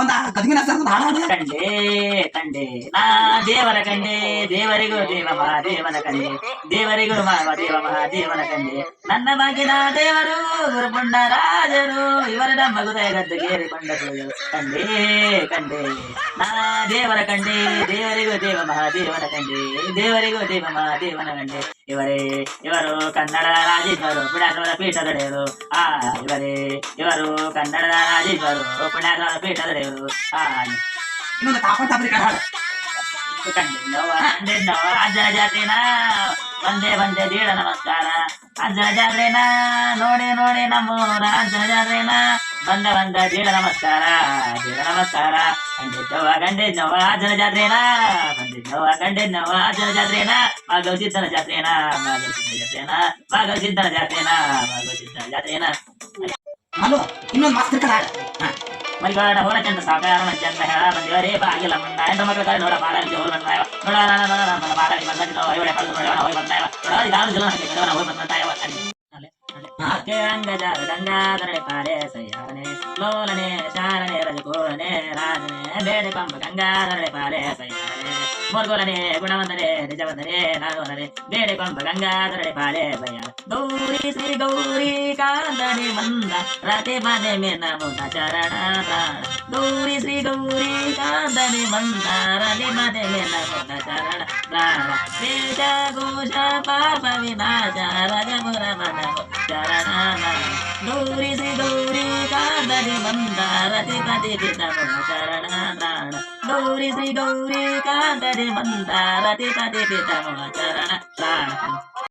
ಒಂದ ಗದಗಿನ ಒಂದು ಹಾಡಾಡಿ ಕಂಡೆ ಕಂಡೆ ನಾ ದೇವರ ಕಂಡೆ ದೇವರಿಗೂ ದೇವ ಮಹಾದೇವನ ಕಂಡೆ ದೇವರಿಗೂ ಮಹಾದೇವ ಮಹಾದೇವನ ಕಂಡೆ ನನ್ನ ಮಗಿನ ದೇವರು ಗುರುಪುಂಡ ರಾಜರು ಇವರ ನಮ್ಮ ಗುದಯ ಗದ್ದಗೇರಿಕೊಂಡರು ಕಂಡೆ ಕಂಡೆ ನಾ ದೇವರ ಕಂಡೆ ದೇವರಿಗೂ ದೇವ ಮಹಾದೇವನ ಕಂಡೆ ದೇವರಿಗೂ ದೇವ ಮಹಾದೇವನ ಕಂಡೆ ಇವರೇ ಇವರು ಕನ್ನಡ ರಾಜಿದ್ದರು ಪುಣ್ಯಾತ್ಮದ ಪೀಠದಡೆಯರು ಆ ಇವರೇ ಇವರು ಕನ್ನಡದ ರಾಜಿದ್ದರು ಪುಣ್ಯಾತ್ಮದ ಪೀಠದಡೆಯರು ಆ ಇನ್ನೊಂದು ತಾಪ ತಾಪ್ರಿ ಜಾತ್ರೆನ ಬಂದೆ ಬಂದೆ ದೀಡ ನಮಸ್ಕಾರ ಅಜ್ಜನ ಜಾತ್ರೆನ ನೋಡಿ ನೋಡಿ ನಮ್ಮೂರ ಅಜ್ಜನ ಜಾತ್ರೆನ ಬಂದ ಬಂದ ದೀಡ ನಮಸ್ಕಾರ ದೀಡ ನಮಸ್ಕಾರ ಕಂಡಿದ್ದವ ಕಂಡಿದ್ದವ ಅಜ್ಜನ ಜಾತ್ರೆನ ಬಂದಿದ್ದವ ಕಂಡಿದ್ದವ ಅಜ್ಜನ ಜಾತ್ರೆನ ಭಾಗವ ಸಿದ್ದನ ಜಾತ್ರೆನ ಭಾಗವ ಸಿದ್ದನ ಜಾತ್ರೆನ ಭಾಗವ ಹಲೋ ಇನ್ನೊಂದು ಮಸ್ತ್ ಕಡೆ ಮಲ್ಲಿಗೌಡ ಹೋಲ ಚಂದ ಸಾಕಾರ ಚಂದ ಹೇಳ ಬಂದಿವ ರೇ ಬಾಗಿಲ ಮುಂದ. ಎಂದ ಮಕ್ಕಳ ಕಡೆ ನೋಡ ಬಾಲಾಗಿ ಹೋಗಿ ಬಂದಾಯ ನೋಡ ನಾನು ನಾನು ನಾನು ಬಾಲಾಗಿ ಬಂದ ಹೋಗಿ ಬಂದಾಯ ನೋಡ ಇದಾರು ಜಲ ಹೋಗಿ కేంగజ గంగాధరుడి పాలేశయారనే లోలనే శారనే రజకూలనే రాజనే వేడి పంప గంగాధరుడి పాలేశయారనే మురుగులనే గుణవందనే నిజవందనే నాగవననే వేడి పంప గంగాధరుడి పాలేశయార గౌరీ శ్రీ గౌరీ కాందని మంద రతి మనే మినమున చరణ గౌరీ శ్రీ గౌరీ కాందని మంద రతి మనే మినమున చరణ రామ వేష ఘోష పాప వినాశ రజమురమణ దరి మందారతి పతితి తమను చరణారాణ గౌరి శ్రీ గౌరీ కాదరి మందారతి పతితి తమను చరణారాణ